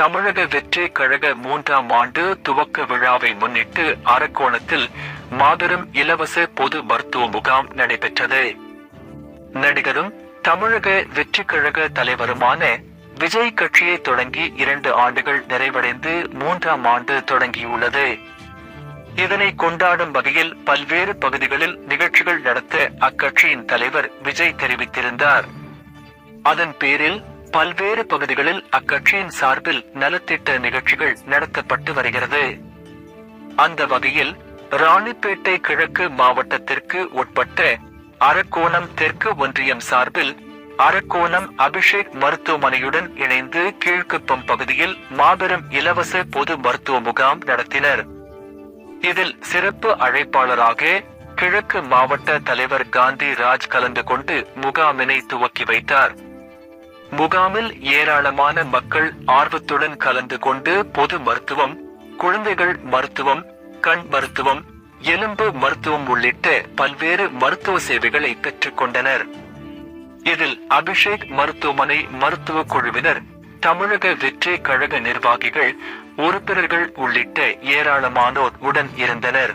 தமிழக வெற்றி கழக மூன்றாம் ஆண்டு துவக்க விழாவை முன்னிட்டு அரக்கோணத்தில் மாபெரும் இலவச பொது மருத்துவ முகாம் நடைபெற்றது. நடிகரும் தமிழக வெற்றி கழக தலைவருமான விஜய் கட்சியை தொடங்கி இரண்டு ஆண்டுகள் நிறைவடைந்து மூன்றாம் ஆண்டு தொடங்கியுள்ளது. இதனை கொண்டாடும் வகையில் பல்வேறு பகுதிகளில் நிகழ்ச்சிகள் நடத்த அக்கட்சியின் தலைவர் விஜய் தெரிவித்திருந்தார். அதன் பேரில் பல்வேறு பகுதிகளில் அக்கட்சியின் சார்பில் நலத்திட்ட நிகழ்ச்சிகள் நடத்தப்பட்டு வருகிறது. அந்த வகையில் ராணிப்பேட்டை கிழக்கு மாவட்டத்திற்கு உட்பட்ட அரக்கோணம் தெற்கு ஒன்றியம் சார்பில் அரக்கோணம் அபிஷேக் மருத்துவமனையுடன் இணைந்து கீழ்க்குப்பம் பகுதியில் மாபெரும் இலவச பொது மருத்துவ முகாம் நடத்தினர். இதில் சிறப்பு அழைப்பாளராக கிழக்கு மாவட்ட தலைவர் காந்தி ராஜ் கலந்து கொண்டு முகாமினை துவக்கி வைத்தார். முகாமில் ஏராளமான மக்கள் ஆர்வத்துடன் கலந்து கொண்டு பொது மருத்துவம் குழந்தைகள் மருத்துவம் கண் மருத்துவம் எலும்பு மருத்துவம் உள்ளிட்ட பல்வேறு மருத்துவ சேவைகளை பெற்றுக் கொண்டனர். இதில் அபிஷேக் மருத்துவமனை மருத்துவ குழுவினர் தமிழக வெற்றி கழக நிர்வாகிகள் உறுப்பினர்கள் உள்ளிட்ட ஏராளமானோர் உடன் இருந்தனர்.